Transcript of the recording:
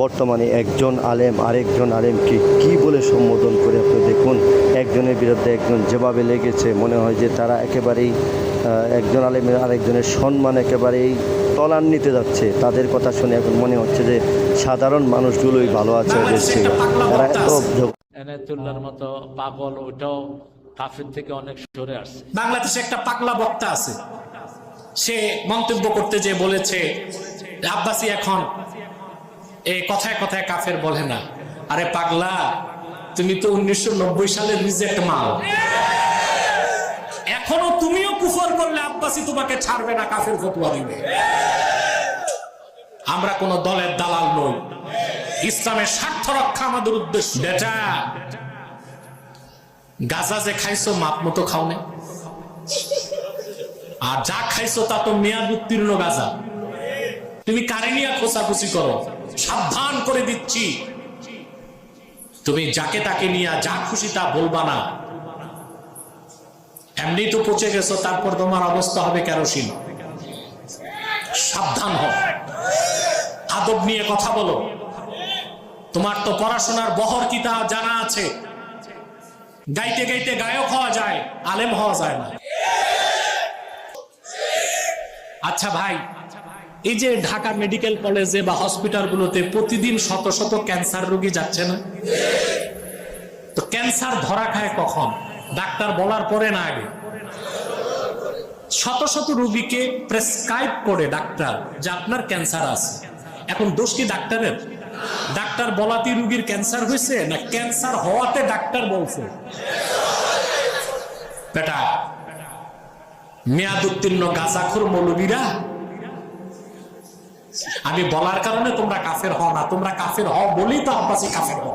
বর্তমানে একজন আলেম আরেকজন আলেমকে কি বলে সম্বোধন করে আপনি দেখুন একজনের বিরুদ্ধে একজন যেভাবে লেগেছে মনে হয় যে তারা একেবারেই একজন আলেমের আরেকজনের সম্মান একেবারেই তলান নিতে যাচ্ছে। তাদের কথা শুনে এখন মনে হচ্ছে যে সাধারণ মানুষগুলোই ভালো আছে থেকে তারা এত এনায়তুল্লাহর মতো পাগল ওইটাও কাফির থেকে অনেক সরে আসছে। বাংলাদেশে একটা পাগলা বক্তা আছে। সে মন্তব্য করতে যে বলেছে আব্বাসি এখন এই কথায় কথায় কাফের বলে না। আরে পাগলা তুমি তো উনিশশো সালের রিজেক্ট মাল। এখনও তুমিও কুফর করলে আব্বাসি তোমাকে ছাড়বে না কাফের ফতুয়া দিবে। আমরা কোন দলের দালাল নই। ইসলামের স্বার্থ রক্ষা আমাদের উদ্দেশ্য। বেটা গাজা যে খাইছো মাপ মতো খাও না আর যা খাইছো তা তো মেয়াদ উত্তীর্ণ গাজা। তুমি কারে নিয়ে খোঁচাখুচি করো? সাবধান করে দিচ্ছি। তুমি যাকে তাকে নিয়ে যা খুশি তা বলবা না। এমনি তো পচে গেছো, তারপর তোমার অবস্থা হবে কেরোসিন। সাবধান হও। আদব নিয়ে কথা বলো। তোমার তো পড়াশোনার বহর কি তা জানা আছে? গাইতে গাইতে গায়ক হওয়া যায়, আলেম হওয়া যায় না। আচ্ছা ভাই এই যে ঢাকা মেডিকেল কলেজে বা হসপিটালগুলোতে প্রতিদিন শত শত ক্যান্সার রোগী যাচ্ছে না? তো ক্যান্সার ধরা খায় কখন? ডাক্তার বলার পরে না আগে? শত শত রোগীকে প্রেসক্রাইব করে ডাক্তার যে আপনার ক্যান্সার আছে। এখন দোষ কি ডাক্তারের? ডাক্তার বলাতে রুগীর ক্যান্সার হয়েছে না ক্যান্সার হওয়াতে ডাক্তার বলছে? বেটা, মেয়াদ উত্তীর্ণ গাজাখুর মৌলবীরা আমি বলার কারণে তোমরা কাফের হও না, তোমরা কাফের হও বলেই তো আমরা কাফের হও।